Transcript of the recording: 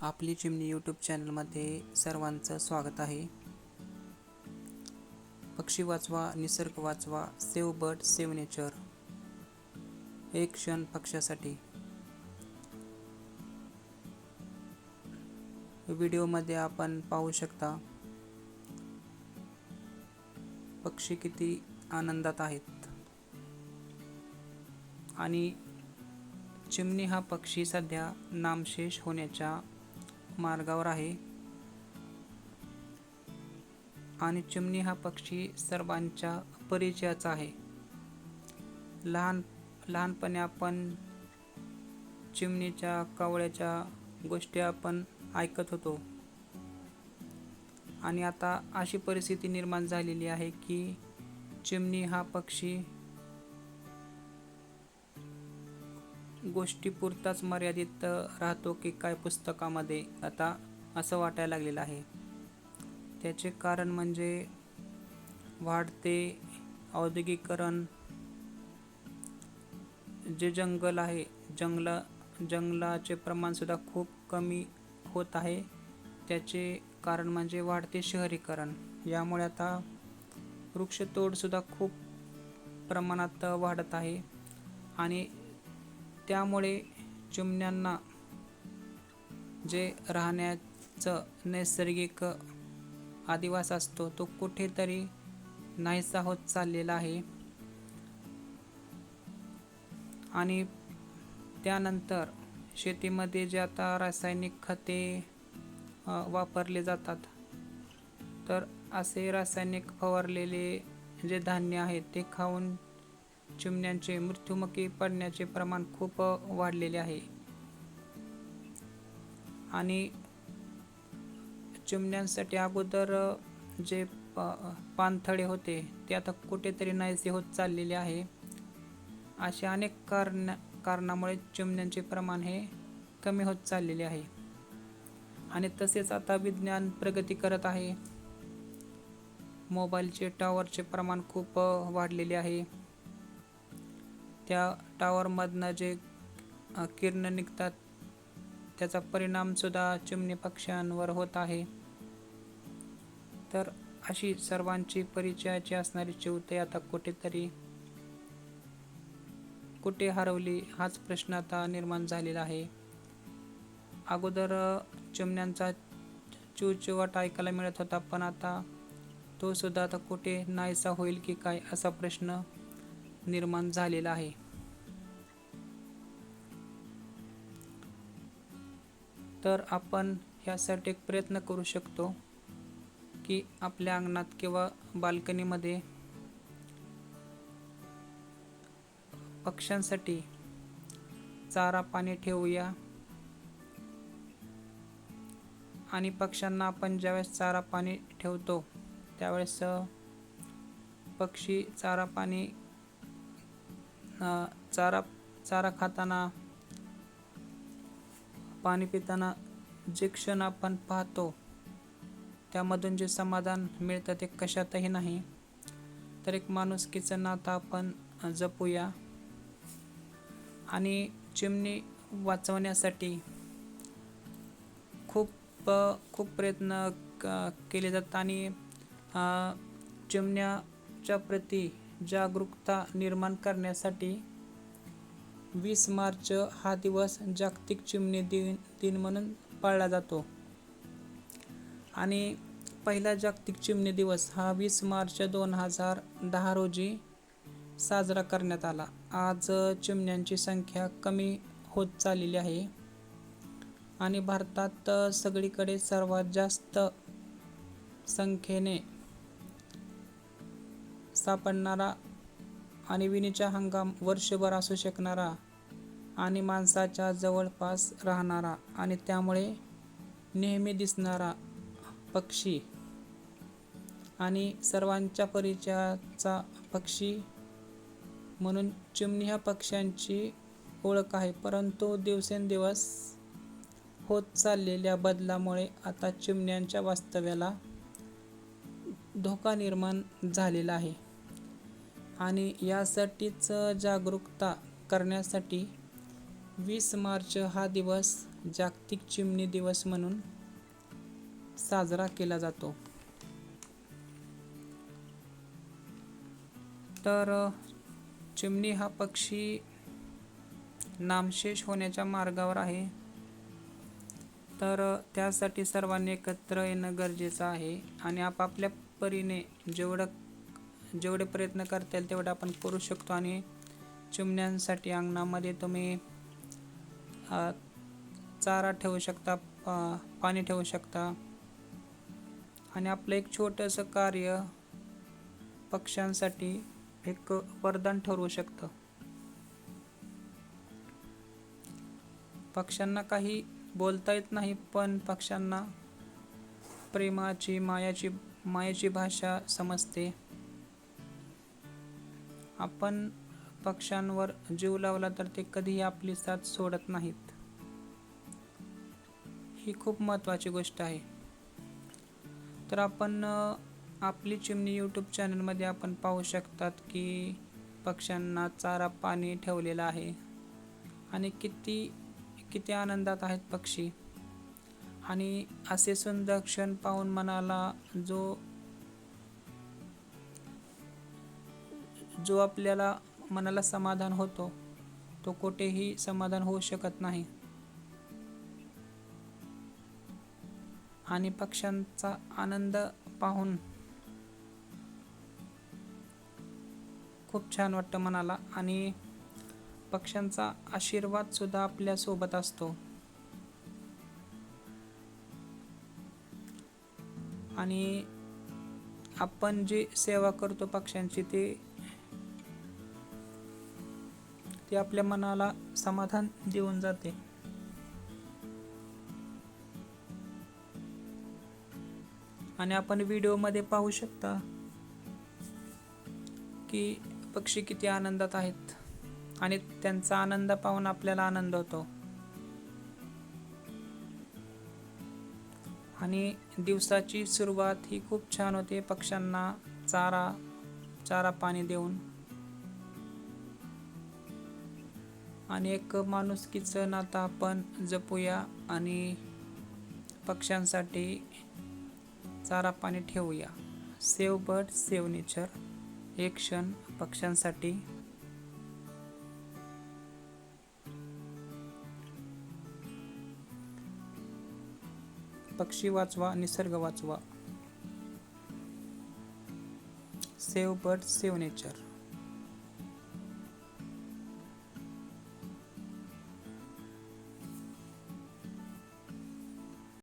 आपली चिमणी यूट्यूब चॅनलमध्ये सर्वांचं स्वागत आहे. पक्षी वाचवा निसर्ग वाचवा सेव बर्ड सेव नेचर. एक क्षण पक्षासाठी व्हिडिओमध्ये आपण पाहू शकता पक्षी किती आनंदात आहेत. आणि चिमणी हा पक्षी सध्या नामशेष होण्याच्या मार्गावर आहे. आणि चिमणी हा पक्षी सर्वांच्या परिचयाचा आहे. लहान लहानपणी आपण चिमणीच्या कावळ्याच्या गोष्टी आपण ऐकत होतो. आणि आता अशी परिस्थिती निर्माण झालेली आहे की चिमणी हा पक्षी गोष्टीपुरताच मर्यादित राहतो की काय पुस्तकामध्ये आता असं वाटायला लागलेलं आहे. त्याचे कारण म्हणजे वाढते औद्योगिकरण जे जंगल आहे जंगला जंगलाचे प्रमाणसुद्धा खूप कमी होत आहे. त्याचे कारण म्हणजे वाढते शहरीकरण. यामुळे आता वृक्षतोडसुद्धा खूप प्रमाणात वाढत आहे. आणि त्यामुळे चिमण्यांना जे राहण्याचं नैसर्गिक आदिवास असतो तो कुठेतरी नाहीसा होत चाललेला आहे. आणि त्यानंतर शेतीमध्ये जे आता रासायनिक खते वापरले जातात तर असे रासायनिक फवारलेले जे धान्य आहे ते खाऊन चिमण्यांचे मृत्युमुखी पडण्याचे प्रमाण खूप वाढलेले आहे. आणि चिमण्यांसाठी अगोदर जे पानथळे होते ते आता कुठेतरी नाहीसे होत चाललेले आहे. अशा अनेक कारण कारणामुळे चिमण्यांचे प्रमाण हे कमी होत चाललेले आहे. आणि तसेच आता विज्ञान प्रगती करत आहे. मोबाईलचे टॉवरचे प्रमाण खूप वाढलेले आहे. त्या टॉवरमधनं जे किरण निघतात त्याचा परिणामसुद्धा चिमणी पक्ष्यांवर होत आहे. तर अशी सर्वांची परिचयाची असणारी चिवते आता कुठेतरी कुठे हरवली हाच प्रश्न आता निर्माण झालेला आहे. अगोदर चिमण्यांचा चिवचिवाट ऐकायला मिळत होता पण आता तो सुद्धा आता कुठे नाहीसा होईल की काय असा प्रश्न निर्माण झालेला आहे. तर आपण ह्यासाठी एक प्रयत्न करू शकतो की आपल्या अंगणात किंवा बाल्कनीमध्ये पक्ष्यांसाठी चारा पाणी ठेवूया. आणि पक्ष्यांना आपण ज्यावेळेस चारा पाणी ठेवतो त्यावेळेस पक्षी चारा पाणी चारा चारा खाताना पाणी पिताना जे क्षण आपण पाहतो त्यामधून जे समाधान मिळतं ते कशातही नाही. तर एक माणुसकीचं नातं आपण जपूया. आणि चिमणी वाचवण्यासाठी खूप खूप प्रयत्न केले जातात. आणि चिमण्याच्या प्रती जागरूकता निर्माण करण्यासाठी वीस मार्च हा दिवस जागतिक चिमणी दिन दिन म्हणून पाळला जातो. आणि पहिला जागतिक चिमणी दिवस हा वीस मार्च दोन हजार दहा रोजी साजरा करण्यात आला. आज चिमण्यांची संख्या कमी होत चाललेली आहे. आणि भारतात सगळीकडे सर्वात जास्त संख्येने सापडणारा आणि विणीचा हंगाम वर्षभर असू शकणारा आणि माणसाच्या जवळपास राहणारा आणि त्यामुळे नेहमी दिसणारा पक्षी आणि सर्वांच्या परिचयाचा पक्षी म्हणून चिमणी ह्या पक्ष्यांची ओळख आहे. परंतु दिवसेंदिवस होत चाललेल्या बदलामुळे आता चिमण्यांच्या वास्तव्याला धोका निर्माण झालेला आहे. आणि यासाठीच जागरूकता करण्यासाठी वीस मार्च हा दिवस जागतिक चिमणी दिवस म्हणून साजरा केला जातो. तर चिमणी हा पक्षी नामशेष होण्याच्या मार्गावर आहे. तर त्यासाठी सर्वांनी एकत्र येणं गरजेचं आहे आणि आपापल्या परीने जेवढं जेवढे प्रयत्न करता येईल तेवढं आपण करू शकतो. आणि चिमण्यांसाठी अंगणामध्ये तुम्ही चारा ठेवू शकता पा- पाणी ठेवू शकता. आणि आपलं एक छोटंसं कार्य पक्ष्यांसाठी एक वरदान ठरवू शकतं. पक्ष्यांना काही बोलता येत नाही पण पक्ष्यांना प्रेमाची मायाची मायाची भाषा समजते. आपण पक्ष्यांवर जीव लावला तर ते कधीही आपली साथ सोडत नाहीत. ही खूप महत्त्वाची गोष्ट आहे. तर आपण आपली चिमणी यूट्यूब चॅनलमध्ये आपण पाहू शकतात की पक्ष्यांना चारा पाणी ठेवलेलं आहे. आणि किती किती आनंदात आहेत पक्षी. आणि असे सुंदर क्षण पाहून मनाला जो जो आपल्याला मनाला समाधान होतो तो कुठेही समाधान होऊ शकत नाही. आणि पक्ष्यांचा आनंद पाहून खूप छान वाटतं मनाला. आणि पक्ष्यांचा आशीर्वाद सुद्धा आपल्यासोबत असतो. आणि आपण जी सेवा करतो पक्ष्यांची ती ते आपल्या मनाला समाधान देऊन जाते. आणि आपण व्हिडिओमध्ये पाहू शकता की पक्षी किती आनंदात आहेत आणि त्यांचा आनंद पाहून आपल्याला आनंद होतो. आणि दिवसाची सुरुवात ही खूप छान होते पक्ष्यांना चारा चारा पाणी देऊन. आणि एक माणुसकीचं नातं आपण जपूया आणि पक्ष्यांसाठी चारा पाणी ठेवूया. सेव बर्ड सेव नेचर एक क्षण पक्ष्यांसाठी. पक्षी वाचवा निसर्ग वाचवा. Save bird save nature